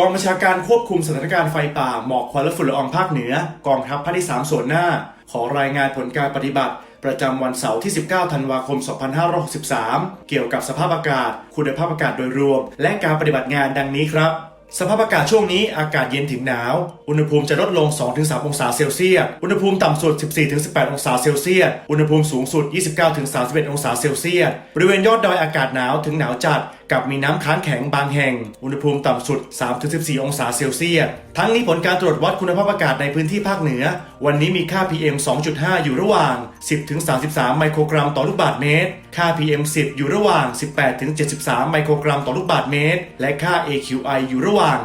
กองบัญชาการควบคุมสถานการณ์ไฟป่าหมอกควันและฝุ่นละอองภาคเหนือ กองทัพภาคที่ 3 ส่วนหน้า ขอรายงานผลการปฏิบัติ ประจำวันเสาร์ที่ 19 ธันวาคม 2563 เกี่ยวกับสภาพอากาศ คุณภาพอากาศโดยรวม และการปฏิบัติงานดังนี้ครับ สภาพอากาศช่วงนี้อากาศเย็นถึงหนาว อุณหภูมิจะลดลง 2-3 องศาเซลเซียส อุณหภูมิต่ำสุด 14-18 องศาเซลเซียส อุณหภูมิสูงสุด 29-31 องศาเซลเซียส บริเวณยอดดอยอากาศหนาวถึงหนาวจัด กับมีน้ำค้างแข็งบางแห่ง อุณหภูมิต่ำสุด 3-14 องศาเซลเซียส ทั้งนี้ผลการตรวจวัดคุณภาพอากาศในพื้นที่ภาคเหนือ วันนี้มีค่า PM 2.5 อยู่ระหว่าง 10-33 ไมโครกรัมต่อลูกบาศก์เมตร ค่า PM 10 อยู่ระหว่าง 18-73 ไมโครกรัมต่อลูกบาศก์เมตร และค่า AQI อยู่ระหว่าง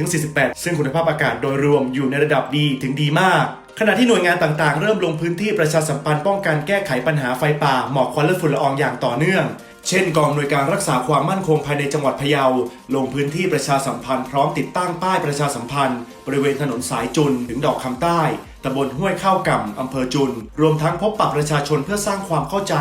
11-48 ซึ่งคุณภาพอากาศโดยรวมอยู่ในระดับดีถึงดีมากขณะที่หน่วยงานต่างๆ เริ่มลงพื้นที่ประชาสัมพันธ์ป้องกันแก้ไขปัญหาไฟป่า หมอกควันและฝุ่นละอองอย่างต่อเนื่อง เช่นกองหน่วยการรักษาความมั่นคงภายในจังหวัดพะเยา ลงพื้นที่ประชาสัมพันธ์พร้อมติดตั้งป้ายประชาสัมพันธ์ บริเวณถนนสายจุนถึงดอกคำใต้ ตำบลห้วยข้าวก่ำอำเภอจุน รวมทั้งพบปะประชาชนเพื่อสร้างความเข้าใจ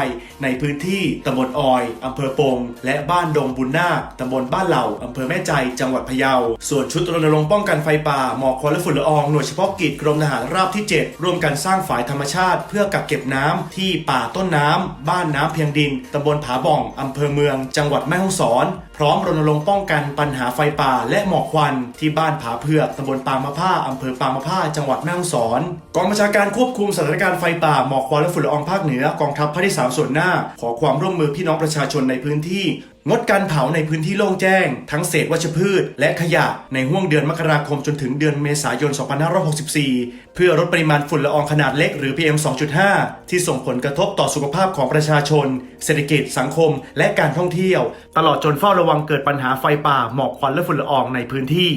ในพื้นที่ตำบลออยอำเภอปง และบ้านดงบุญนาคตำบลบ้านเหล่าอำเภอแม่ใจ จังหวัดพะเยา ส่วนชุดรณรงค์ป้องกันไฟป่าหมอกควันและฝุ่นละอองหน่วยเฉพาะกิจกรมทหารราบที่ 7 ร่วมกันสร้างฝายธรรมชาติ เพื่อกักเก็บน้ำที่ป่าต้นน้ำบ้านน้ำเพียงดินตำบลผาบ่องอำเภอเมือง จังหวัดแม่ฮ่องสอนพร้อมรณรงค์ป้องกันปัญหาไฟป่าและหมอกควันที่บ้านผาเผือกตำบลปางมะผ้าอำเภอปางมะผ้าจังหวัดแม่ฮ่องสอน กองบัญชาการควบคุมสถานการณ์ไฟป่าหมอกควันและฝุ่นละอองภาคเหนือกองทัพภาคที่ 3 ส่วนหน้า ขอความร่วมมือพี่น้องประชาชนในพื้นที่ งดการเผาในพื้นที่โล่งแจ้ง ทั้งเศษวัชพืช และขยะในห่วงเดือนมกราคมจนถึงเดือนเมษายน 2564 เพื่อลดปริมาณฝุ่นละอองขนาดเล็กหรือ PM 2.5 ที่ส่งผลกระทบต่อสุขภาพของประชาชน เศรษฐกิจสังคม และการท่องเที่ยว ตลอดจนเฝ้าระวังเกิดปัญหาไฟป่าหมอกควันและฝุ่นละอองในพื้นที่